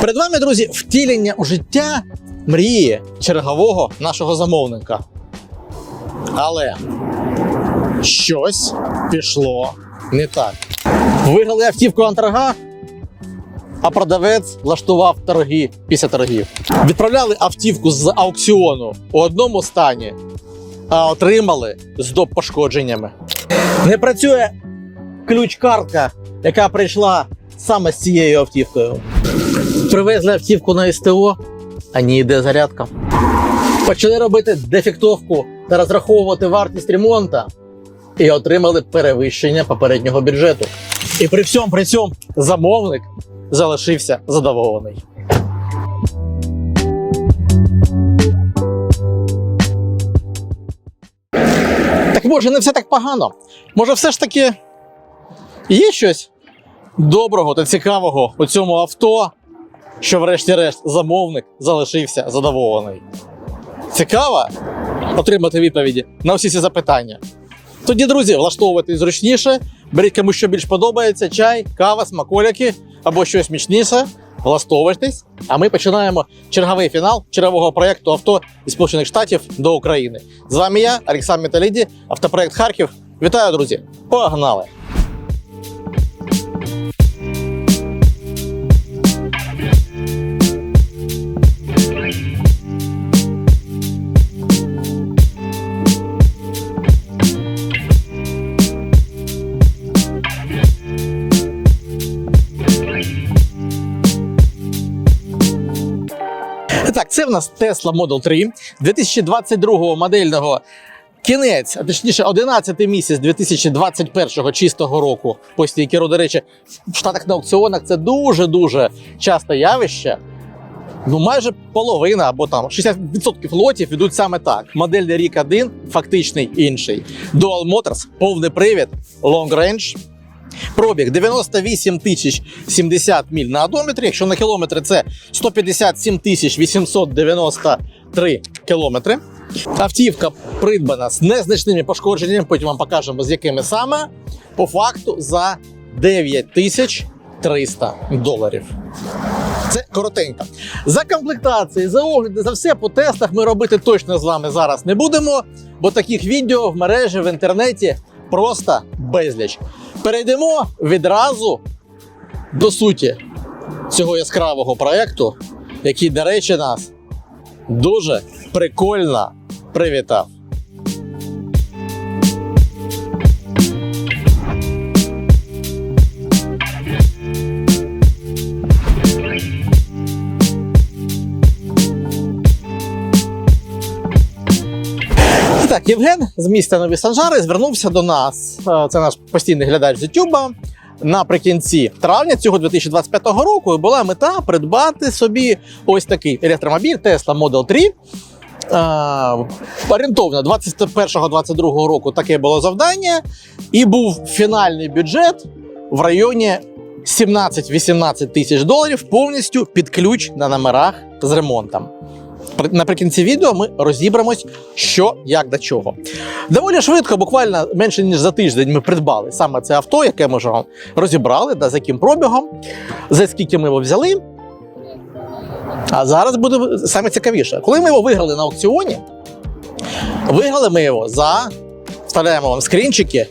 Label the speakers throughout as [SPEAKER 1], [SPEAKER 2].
[SPEAKER 1] Перед вами, друзі, втілення у життя мрії чергового нашого замовника. Але щось пішло не так. Виграли автівку Антрага, а продавець влаштував торги після торгів. Відправляли автівку з аукціону у одному стані, а отримали з доп пошкодженнями. Не працює ключ-картка, яка прийшла саме з цією автівкою. Привезли автівку на СТО, а не йде зарядка. Почали робити дефектовку та розраховувати вартість ремонту і отримали перевищення попереднього бюджету. І при всьому при цьому замовник залишився задоволений. Так може, не все так погано. Може, все ж таки є щось доброго та цікавого у цьому авто, що, врешті-решт, замовник залишився задоволений. Цікаво отримати відповіді на всі ці запитання. Тоді, друзі, влаштовуйтесь зручніше, беріть кому що більш подобається: чай, кава, смаколяки або щось смачніше. Влаштовуйтесь, а ми починаємо черговий фінал чергового проєкту авто із Сполучених Штатів до України. З вами я, Олександр Металіді, автопроект Харків. Вітаю, друзі! Погнали! Це в нас Tesla Model 3 2022 модельного кінець, а точніше 11 місяць 2021 чистого року. По стійкеру, до речі, в Штатах на аукціонах це дуже-дуже часте явище. Ну, майже половина або там 60% лотів ідуть саме так. Модельний рік один, фактичний інший. Dual Motors, повний привід, long range. Пробіг 98 тисяч 70 міль на одометрі. Якщо на кілометри це 157 тисяч 893 кілометри. Автівка придбана з незначними пошкодженнями, потім вам покажемо з якими саме. По факту за 9 тисяч 300 доларів. Це коротенько. За комплектації, за огляди, за все по тестах ми робити точно з вами зараз не будемо, бо таких відео в мережі в інтернеті просто безліч. Перейдемо відразу до суті цього яскравого проєкту, який, до речі, нас дуже прикольно привітав. Євген з міста Нові Санжари звернувся до нас. Е, Це наш постійний глядач з Ютуба. Наприкінці травня цього 2025 року була мета придбати собі ось такий електромобіль Tesla Model 3. Е, орієнтовно 21-22 року таке було завдання, і був фінальний бюджет в районі 17-18 тисяч доларів повністю під ключ на номерах з ремонтом. При- Наприкінці відео ми розібремось, що як до чого. Доволі швидко, буквально менше ніж за тиждень, ми придбали саме це авто, яке ми вже розібрали, да, за яким пробігом, за скільки ми його взяли. А зараз буде саме цікавіше. Коли ми його виграли на аукціоні, виграли ми його за, вставляємо вам скрінчики,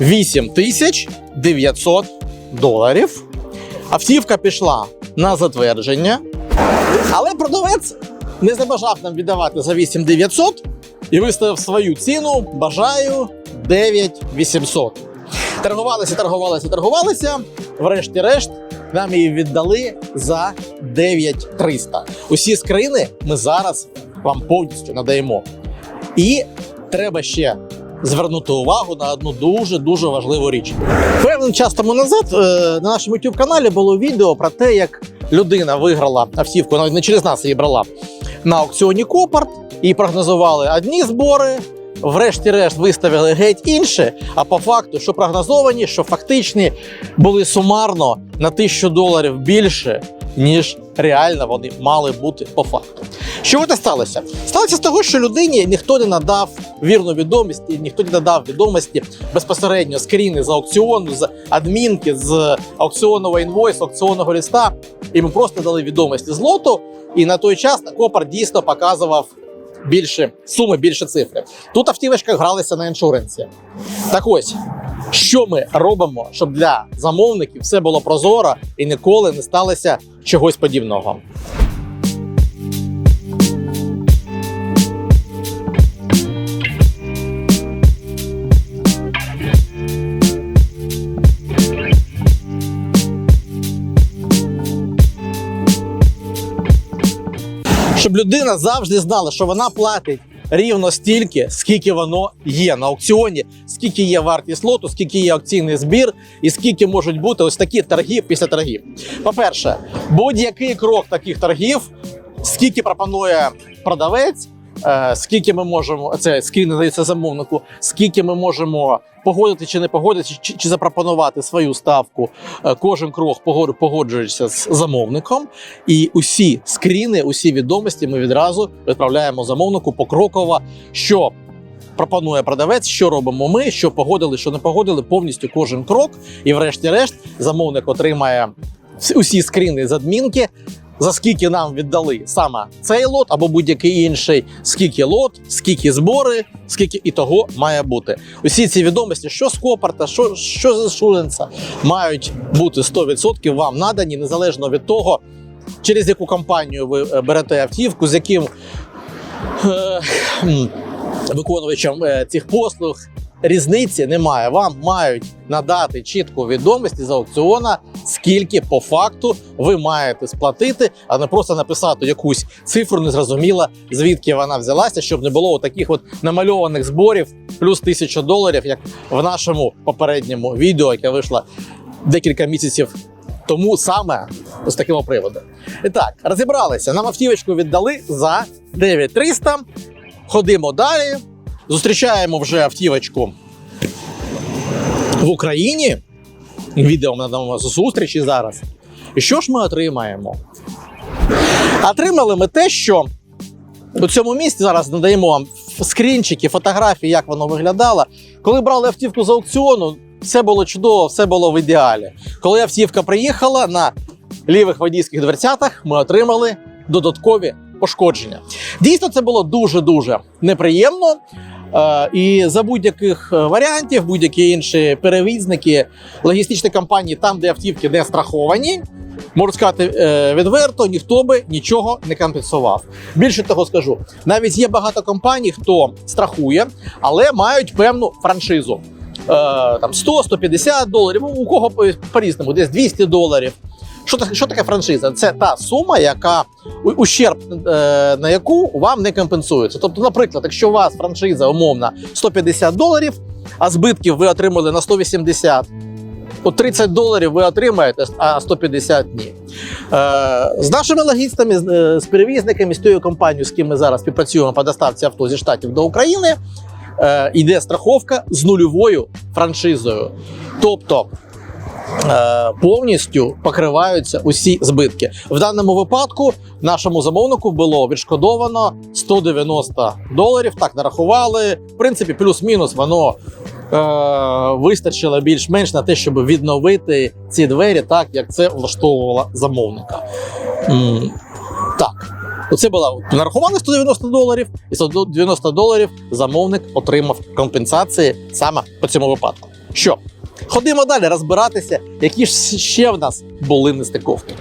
[SPEAKER 1] 8900 доларів. Автівка пішла на затвердження, але продавець не забажав нам віддавати за 8900 і виставив свою ціну. Бажаю 9800. Торгувалися, торгувалися, торгувалися. Врешті-решт нам її віддали за 9300. Усі скрини ми зараз вам повністю надаємо. І треба ще звернути увагу на одну дуже дуже важливу річ. Певним час тому назад е, на нашому youtube каналі було відео про те, як людина виграла автівку, навіть не через нас її брала на аукціоні Копарт і прогнозували одні збори. Врешті-решт виставили геть інше. А по факту, що прогнозовані, що фактичні були сумарно на тисячу доларів більше, ніж реально вони мали бути по факту. Що це сталося? Сталося з того, що людині ніхто не надав вірну відомість, і ніхто не надав відомості безпосередньо скріни з аукціону, з адмінки, з аукціонного інвойсу, аукціонного ліста. І ми просто дали відомості з лоту. І на той час Копар дійсно показував більше суми, більше цифри. Тут автівочка гралися на іншуренсі. Так ось, що ми робимо, щоб для замовників все було прозоро і ніколи не сталося чогось подібного. Щоб людина завжди знала, що вона платить рівно стільки, скільки воно є на аукціоні, скільки є вартість лоту, скільки є акційний збір, і скільки можуть бути ось такі торги після торгів. По-перше, будь-який крок таких торгів, скільки пропонує продавець. Е, Скільки ми можемо це скільки надається замовнику, скільки ми можемо погодити чи не погодити, чи, чи запропонувати свою ставку. Е, Кожен крок погод- погоджується з замовником, і усі скріни, усі відомості ми відразу відправляємо замовнику покроково, що пропонує продавець, що робимо ми, що погодили, що не погодили, повністю кожен крок. І врешті-решт замовник отримає усі скріни з адмінки. За скільки нам віддали саме цей лот або будь-який інший, скільки лот, скільки збори, скільки і того має бути. Усі ці відомості, що з Копарта, що, що з Шуленса, мають бути 100% вам надані, незалежно від того, через яку компанію ви е, берете автівку, з яким е, виконувачем е, цих послуг. Різниці немає. Вам мають надати чітку відомості з аукціона, скільки по факту ви маєте сплатити, а не просто написати якусь цифру, незрозуміло, звідки вона взялася, щоб не було таких от намальованих зборів плюс тисяча доларів, як в нашому попередньому відео, яке вийшло декілька місяців тому саме з такого приводу. І так, розібралися. Нам автівочку віддали за 9300. Ходимо далі. Зустрічаємо вже автівочку в Україні. Відео ми надамо зустрічі зараз. І що ж ми отримаємо? Отримали ми те, що у цьому місці зараз надаємо вам скрінчики, фотографії, як воно виглядало. Коли брали автівку з аукціону, все було чудово, все було в ідеалі. Коли автівка приїхала на лівих водійських дверцятах, ми отримали додаткові пошкодження. Дійсно, це було дуже-дуже неприємно. Е, І за будь-яких е, варіантів, будь-які інші перевізники, логістичні компанії, там, де автівки не страховані, можу сказати е, відверто, ніхто би нічого не компенсував. Більше того скажу, навіть є багато компаній, хто страхує, але мають певну франшизу. Там 100-150 доларів, у кого по-різному, десь 200 доларів. Що що таке франшиза? Це та сума, яка ущерб е, на яку вам не компенсується. Тобто, наприклад, якщо у вас франшиза умовна 150 доларів, а збитків ви отримали на 180, то 30 доларів ви отримаєте, а 150 ні. Е, з нашими логістами, з, е, перевізниками, з тією компанією, з ким ми зараз співпрацюємо по доставці авто зі штатів до України, йде страховка з нульовою франшизою. Тобто повністю покриваються усі збитки. В даному випадку нашому замовнику було відшкодовано 190 доларів. Так нарахували. В принципі, плюс-мінус воно. Е, вистачило більш-менш на те, щоб відновити ці двері, так як це влаштовувало замовника. Так, оце було нарахували 190 доларів, і 190 доларів замовник отримав компенсації саме по цьому випадку. Що? Ходимо далі розбиратися, які ж ще в нас були нестиковки.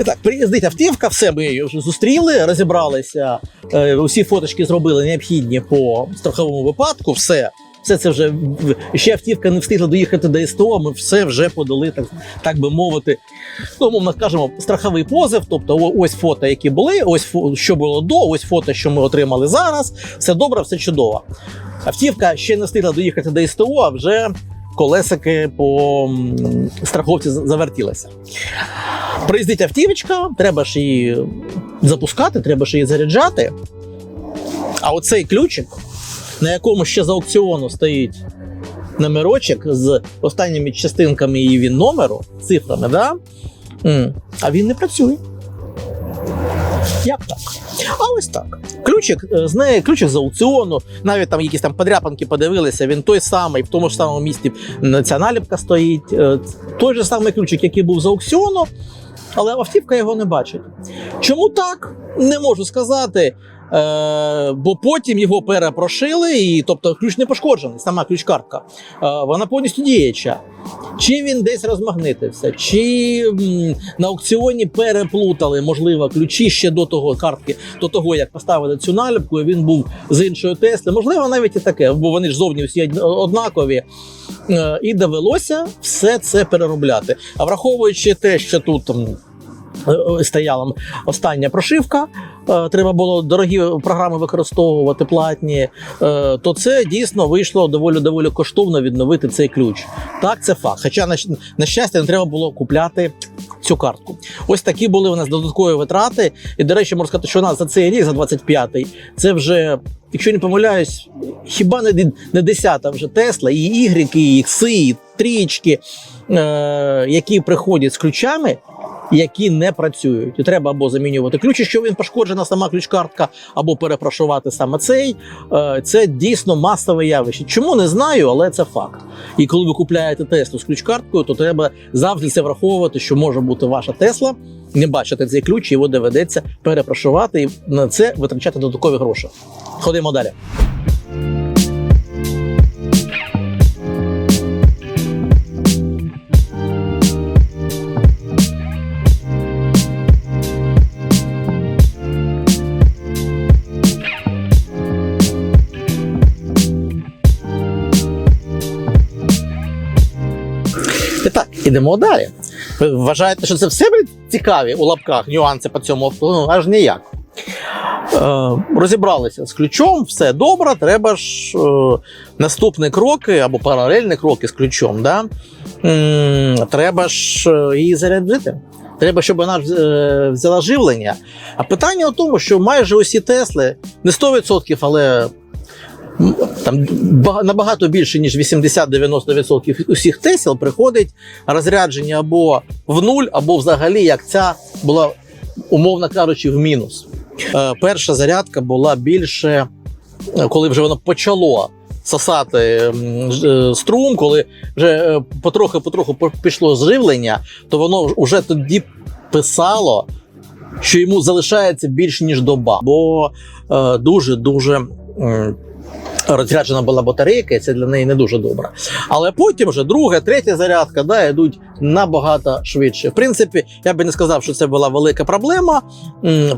[SPEAKER 1] І так, приїздить автівка, все ми її вже зустріли, розібралися, е, усі фоточки зробили необхідні по страховому випадку. Все, все це вже ще автівка не встигла доїхати до СТО. Ми все вже подали, так, так би мовити. Ну, мовно кажемо, страховий позов. Тобто, ось фото, які були, ось що було до, ось фото, що ми отримали зараз. Все добре, все чудово. Автівка ще не встигла доїхати до СТО, а вже колесики по страховці завертілися. Приїздить автівочка, треба ж її запускати, треба ж її заряджати. А оцей ключик, на якому ще з аукціону стоїть номерочок з останніми частинками її він номеру, цифрами, да? А він не працює. Як так? А ось так. Ключик е, з неї, ключик з аукціону, навіть там якісь там подряпанки подивилися, він той самий, в тому ж самому місці м, ця наліпка стоїть. Е, Той же самий ключик, який був з аукціону, але автівка його не бачить. Чому так? Не можу сказати. Е, бо потім його перепрошили, і тобто ключ не пошкоджений, сама ключ-картка. Е, вона повністю діюча. Чи він десь розмагнитився, чи на аукціоні переплутали, можливо, ключі ще до того картки, до того, як поставили цю наліпку, і він був з іншої Тесли. Можливо, навіть і таке, бо вони ж зовні всі однакові. Е, І довелося все це переробляти. А враховуючи те, що тут. М, е, Стояла остання прошивка, е, треба було дорогі програми використовувати платні, е, то це дійсно вийшло доволі доволі коштовно відновити цей ключ. Так, це факт. Хоча, на, щастя, не треба було купляти цю картку. Ось такі були у нас додаткові витрати. І, до речі, можу сказати, що у нас за цей рік, за 25-й, це вже, якщо не помиляюсь, хіба не, не 10-та вже Тесла, і Y, і X, і трієчки, е, які приходять з ключами. Які не працюють, і треба або замінювати ключ, якщо він пошкоджена сама ключ-картка, або перепрошувати саме цей. Е, Це дійсно масове явище. Чому не знаю, але це факт. І коли ви купляєте Теслу з ключ-карткою, то треба завжди це враховувати, що може бути ваша Тесла, не бачити цей ключ, його доведеться перепрошувати і на це витрачати додаткові гроші. Ходимо далі. Ідемо далі. Ви вважаєте, що це все цікаві у лапках нюанси по цьому? Ну, аж ніяк. Е, розібралися з ключом, все добре. Треба ж е, наступні кроки або паралельні кроки з ключом. Да? М, треба ж е, її зарядити. Треба, щоб вона е, взяла живлення. А питання у тому, що майже усі Тесли, не 100%, але там набагато більше, ніж 80-90% усіх Тесел приходить розрядження або в нуль, або взагалі як ця була, умовно кажучи, в мінус. Е, перша зарядка була більше, е, коли вже воно почало сосати е, струм, коли вже потроху-потроху пішло зживлення, то воно вже тоді писало, що йому залишається більше ніж доба, бо е, дуже-дуже. Розряджена була батарейка, і це для неї не дуже добре. Але потім вже друга, третя зарядка да, йдуть набагато швидше. В принципі, я би не сказав, що це була велика проблема.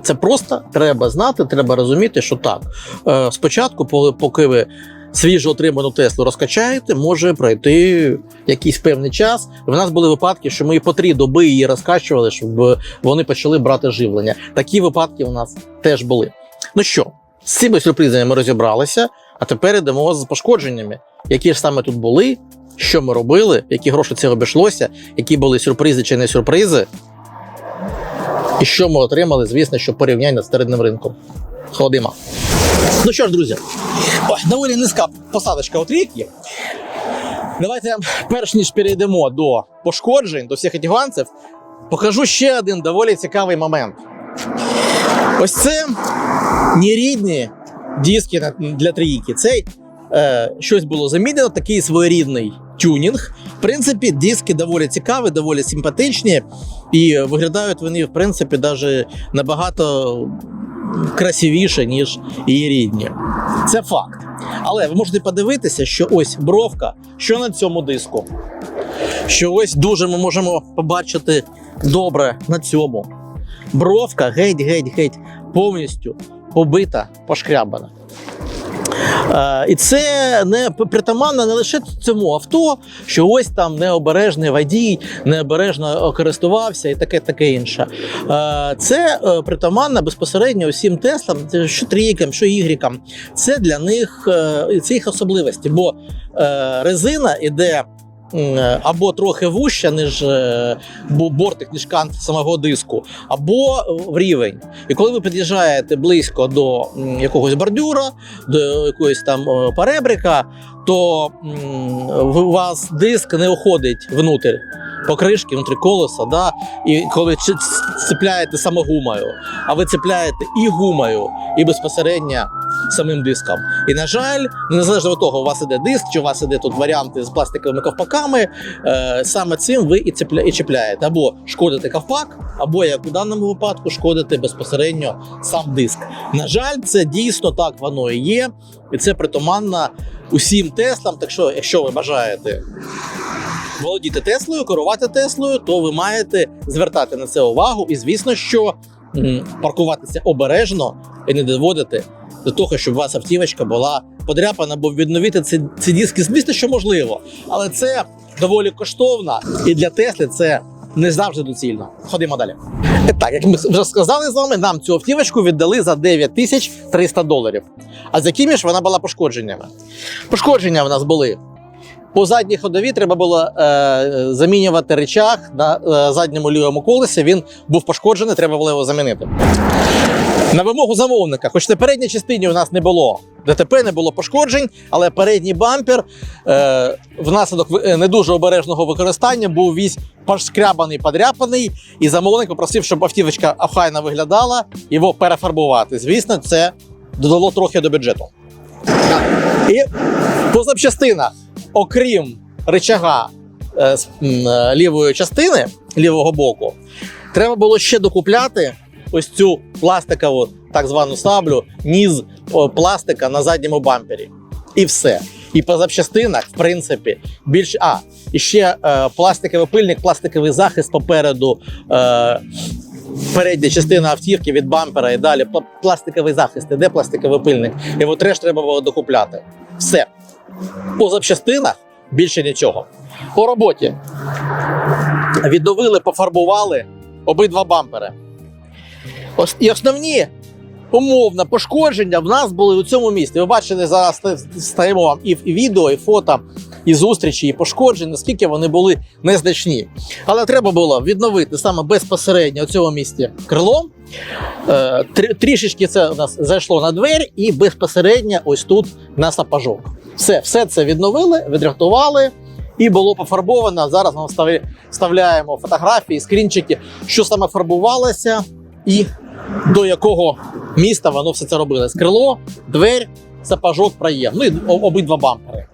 [SPEAKER 1] Це просто треба знати, треба розуміти, що так. е, Спочатку, поки- ви свіжо отриману Теслу розкачаєте, може пройти якийсь певний час. В нас були випадки, що ми і по три доби її розкачували, щоб вони почали брати живлення. Такі випадки у нас теж були. Ну що, з цими сюрпризами ми розібралися, а тепер йдемо з пошкодженнями, які ж саме тут були, що ми робили, які гроші це обійшлося, які були сюрпризи чи не сюрпризи. І що ми отримали, звісно, що порівняння з старинним ринком. Ходимо. Ну що ж, друзі, ой, доволі низька посадочка у трійки. Давайте, перш ніж перейдемо до пошкоджень, до всіх нюансів, покажу ще один доволі цікавий момент. Ось це нерідні диски для трійки. Це е, щось було замінено, такий своєрідний тюнінг. В принципі, диски доволі цікаві, доволі симпатичні, і виглядають вони, в принципі, навіть набагато красивіше, ніж її рідні. Це факт. Але ви можете подивитися, що ось бровка, що на цьому диску. Що ось дуже ми можемо побачити добре на цьому. Бровка геть-геть-геть повністю побита, пошкрябана. Е, і це не притаманно не лише цьому авто, що ось там необережний водій, необережно користувався і таке таке інше. Е, це е, притаманно безпосередньо усім Теслам, що трійкам, що ігрікам. Це для них це їх особливості, бо резина іде. М, Або трохи вуща, ніж е, бортик, ніж кант самого диску, або в рівень. І коли ви під'їжджаєте близько до якогось бордюра, до якоїсь там е, перебрика, то у вас диск не уходить внутрь. Покришки, внутрі колеса, да, і коли цепляєте саме гумою, а ви цепляєте і гумою, і безпосередньо самим диском. І на жаль, незалежно від того, у вас іде диск, чи у вас іде тут варіанти з пластиковими ковпаками, е, саме цим ви і, і чіпляєте. Або шкодите ковпак, або як у даному випадку шкодите безпосередньо сам диск. На жаль, це дійсно так воно і є, і це притаманно усім Теслам. Так що, якщо ви бажаєте володіти Теслою, керувати Теслою, то ви маєте звертати на це увагу. І звісно, що паркуватися обережно і не доводити до того, щоб у вас автівочка була подряпана, бо відновити ці, ці диски, звісно, що можливо. Але це доволі коштовно, і для Тесли це не завжди доцільно. Ходимо далі. Так, як ми вже сказали з вами, нам цю автівочку віддали за 9300 доларів. А з якими ж вона була пошкодженнями? Пошкодження в нас були. По задній ходові треба було е, замінювати речах на е, задньому лівому колесі. Він був пошкоджений, треба було його замінити. На вимогу замовника, хоч на передній частині у нас не було ДТП, не було пошкоджень, але передній бампер е, внаслідок е, не дуже обережного використання був весь пошкрябаний, подряпаний, і замовник попросив, щоб автівочка охайно виглядала, його перефарбувати. Звісно, це додало трохи до бюджету. І по запчастинах, окрім рычага е, з е, лівої частини, лівого боку, треба було ще докупляти ось цю пластикову так звану саблю, ніз пластика на задньому бампері. І все. І по запчастинах, в принципі, більше. А, і ще е, пластиковий пильник, пластиковий захист попереду. Е, Передня частина автівки від бампера і далі пластиковий захист, іде пластиковий пильник. Його теж треба було докупляти. Все. По запчастинах більше нічого. По роботі відновили, пофарбували обидва бампери. І основні умовно пошкодження в нас були у цьому місці. Ви бачили, зараз стаємо вам і, відео, і фото, і зустрічі, і пошкоджень, наскільки вони були незначні. Але треба було відновити саме безпосередньо у цьому місці крило. Е, трішечки це у нас зайшло на двері, і безпосередньо ось тут на сапожок. Все, все це відновили, відрихтували. І було пофарбовано. Зараз ми вставляємо фотографії, скрінчики, що саме фарбувалося, і до якого міста воно все це робилось. Крило, двері, сапожок, проєм. Ну і обидва бампери.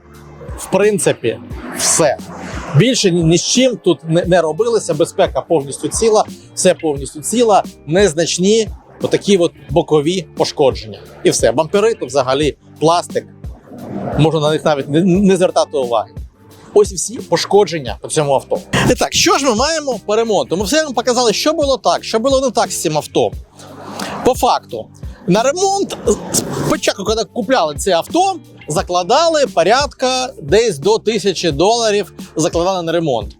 [SPEAKER 1] В принципі, все. Більше ні, з чим тут не робилося. Безпека повністю ціла, все повністю ціла, незначні отакі от бокові пошкодження. І все. Бампери то взагалі пластик. Можна на них навіть не, звертати уваги. Ось всі пошкодження по цьому авто. І так, що ж ми маємо по ремонту? Ми все вам показали, що було так, що було не так з цим авто. По факту, на ремонт спочатку, коли купляли це авто, закладали порядка десь до тисячі доларів, закладали на ремонт.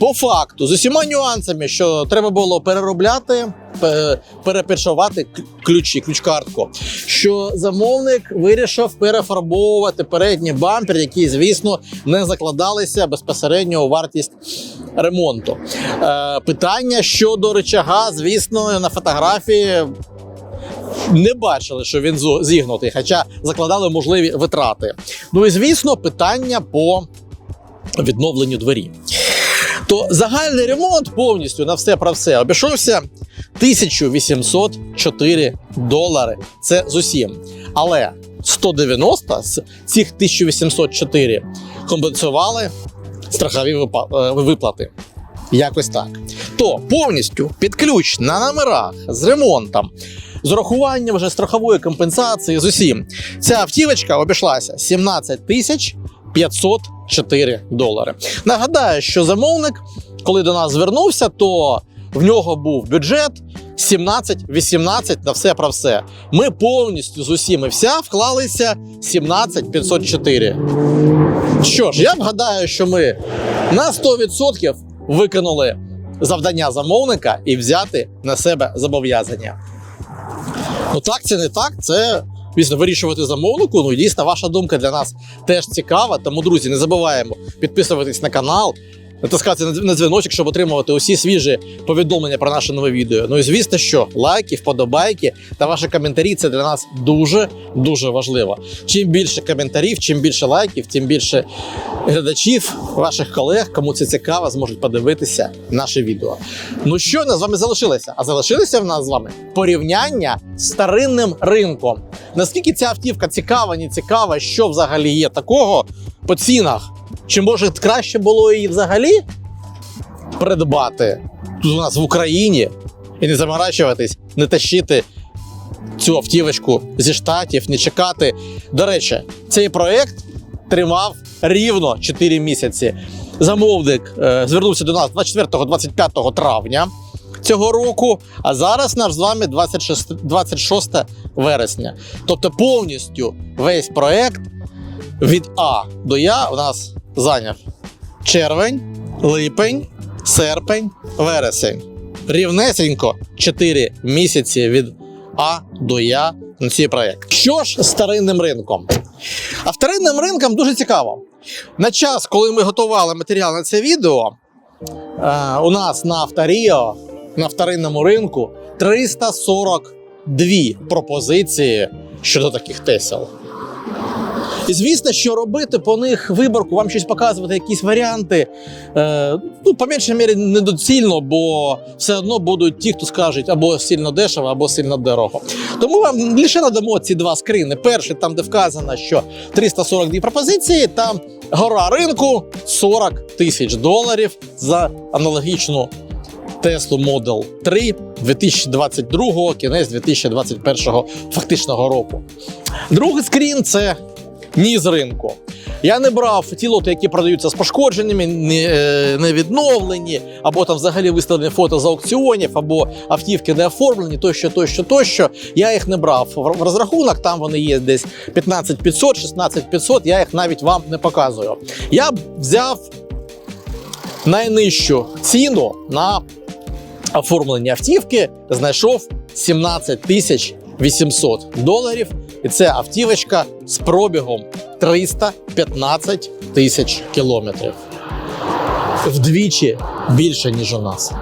[SPEAKER 1] По факту, з усіма нюансами, що треба було переробляти, пе- перепечувати ключі, ключ-картку, що замовник вирішив перефарбовувати передній бампер, який, звісно, не закладалися безпосередньо у вартість ремонту. Е, питання щодо рычага, звісно, на фотографії не бачили, що він зігнутий, хоча закладали можливі витрати. Ну і звісно, питання по відновленню двері. То загальний ремонт повністю на все про все обійшовся 1804 долари. Це з усім. Але 190 з цих 1804 компенсували страхові е, виплати. Якось так. То повністю під ключ на номерах з ремонтом, з урахуванням вже страхової компенсації з усім. Ця автівочка обійшлася 17 тисяч 504 долари. Нагадаю, що замовник, коли до нас звернувся, то в нього був бюджет 17-18 на все про все. Ми повністю з усім і вся вклалися 17 504. Що ж, я вгадаю, що ми на 100% виконали завдання замовника і взяти на себе зобов'язання. Ну так, це не так. Це звісно, вирішувати замовнику. Ну дійсно, ваша думка для нас теж цікава. Тому, друзі, не забуваємо підписуватись на канал, натискати на дзвіночок, щоб отримувати усі свіжі повідомлення про наше нове відео. Ну і звісно, що лайки, вподобайки та ваші коментарі це для нас дуже дуже важливо. Чим більше коментарів, чим більше лайків, тим більше глядачів, ваших колег, кому це цікаво, зможуть подивитися наше відео. Ну що нас з вами залишилося? А залишилося в нас з вами порівняння з старинним ринком. Наскільки ця автівка цікава, не цікава, що взагалі є такого по цінах? Чи може краще було її взагалі придбати тут у нас в Україні і не заморачуватись, не тащити цю автівочку зі штатів, не чекати. До речі, цей проект тримав рівно 4 місяці. Замовник е, звернувся до нас 24-25 травня цього року, а зараз наш з вами 26, 26 вересня. Тобто повністю весь проект від А до Я у нас зайняв червень, липень, серпень, вересень. Рівнесенько 4 місяці від А до Я на цей проект. Що ж з старинним ринком? А вторинним ринком дуже цікаво. На час, коли ми готували матеріал на це відео, е, у нас на Авторіо, на вторинному ринку 342 пропозиції щодо таких тесел. І звісно, що робити по них виборку, вам щось показувати, якісь варіанти. Е, ну, по меншій мірі, недоцільно, бо все одно будуть ті, хто скажуть або сильно дешево, або сильно дорого. Тому вам лише надамо ці два скрини. Перший, там, де вказано, що 342 пропозиції, там гора ринку 40 тисяч доларів за аналогічну Tesla Model 3 2022, кінець 2021 фактичного року. Другий скрін це ніз ринку. Я не брав ті лоти, які продаються з пошкодженнями, не, е, не відновлені, або там взагалі виставлені фото з аукціонів, або автівки не оформлені, тощо, тощо, тощо. Я їх не брав в розрахунок. Там вони є десь 15500, 16500, Я їх навіть вам не показую. Я взяв найнижчу ціну на оформлення автівки, знайшов 17 тисяч 800 доларів. І це автівочка з пробігом 315 тисяч кілометрів. Вдвічі більше, ніж у нас.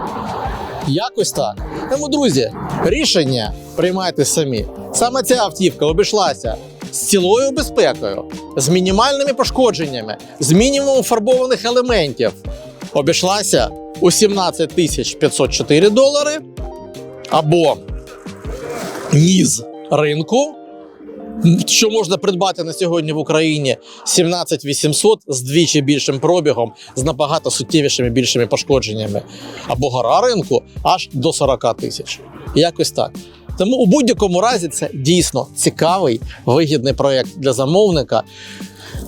[SPEAKER 1] Якось так. Тому, друзі, рішення приймайте самі. Саме ця автівка обійшлася з цілою безпекою, з мінімальними пошкодженнями, з мінімумом фарбованих елементів. Обійшлася у 17 тисяч 504 долари або ніз ринку, що можна придбати на сьогодні в Україні 17 800 з двічі більшим пробігом, з набагато суттєвішими більшими пошкодженнями, або гора ринку аж до 40 тисяч. Якось так. Тому у будь-якому разі це дійсно цікавий вигідний проєкт для замовника.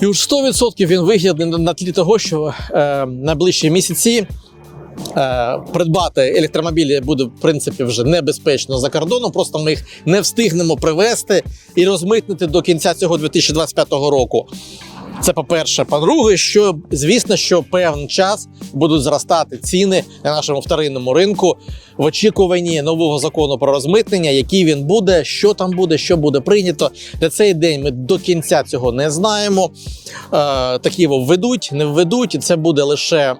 [SPEAKER 1] І уж 100% він вигідний на- тлі того, що е, найближчі місяці придбати електромобілі буде в принципі вже небезпечно за кордоном. Просто ми їх не встигнемо привезти і розмитнити до кінця цього 2025 року. Це по-перше. По-друге, що звісно, що певний час будуть зростати ціни на нашому вторинному ринку в очікуванні нового закону про розмитнення, який він буде, що там буде, що буде прийнято. На цей день ми до кінця цього не знаємо. Е, такі його введуть, не введуть, і це буде лише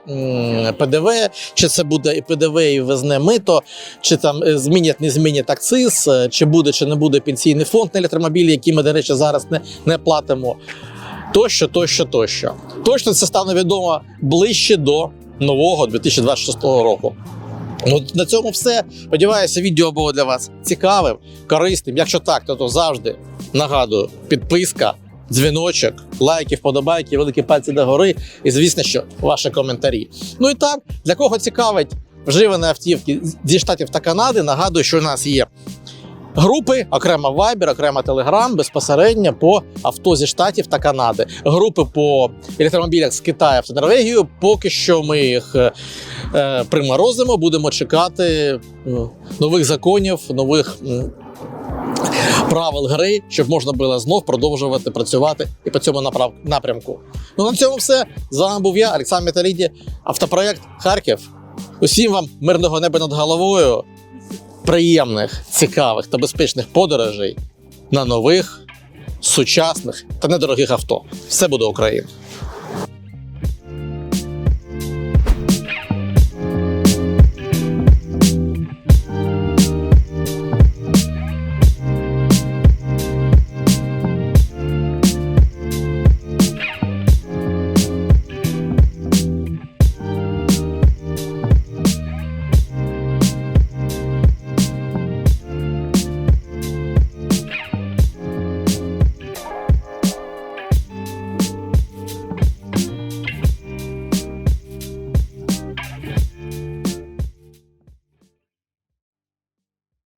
[SPEAKER 1] ПДВ, чи це буде і ПДВ, і везне мито, чи там е, змінять, не змінять акциз, е, чи буде, чи не буде пенсійний фонд на електромобілі, які ми, до речі, зараз не, не платимо. Тощо, тощо, тощо. Точно це стане відомо ближче до нового 2026 року. Ну, на цьому все. Сподіваюся, відео було для вас цікавим, корисним. Якщо так, то, то завжди нагадую: підписка, дзвіночок, лайки, вподобайки, великі пальці догори. І, звісно, що ваші коментарі. Ну і так, для кого цікавить вживані автівки зі штатів та Канади, нагадую, що у нас є Групи, окремо Viber, окремо Telegram, безпосередньо по авто зі штатів та Канади. Групи по електромобілях з Китаю та Норвегію. Поки що ми їх е, е, приморозимо, будемо чекати нових законів, нових правил гри, щоб можна було знов продовжувати працювати і по цьому напрямку. Ну на цьому все. З вами був я, Олександр Металіді, автопроект Харків. Усім вам мирного неба над головою приємних, цікавих та безпечних подорожей на нових, сучасних та недорогих авто. Все буде Україна!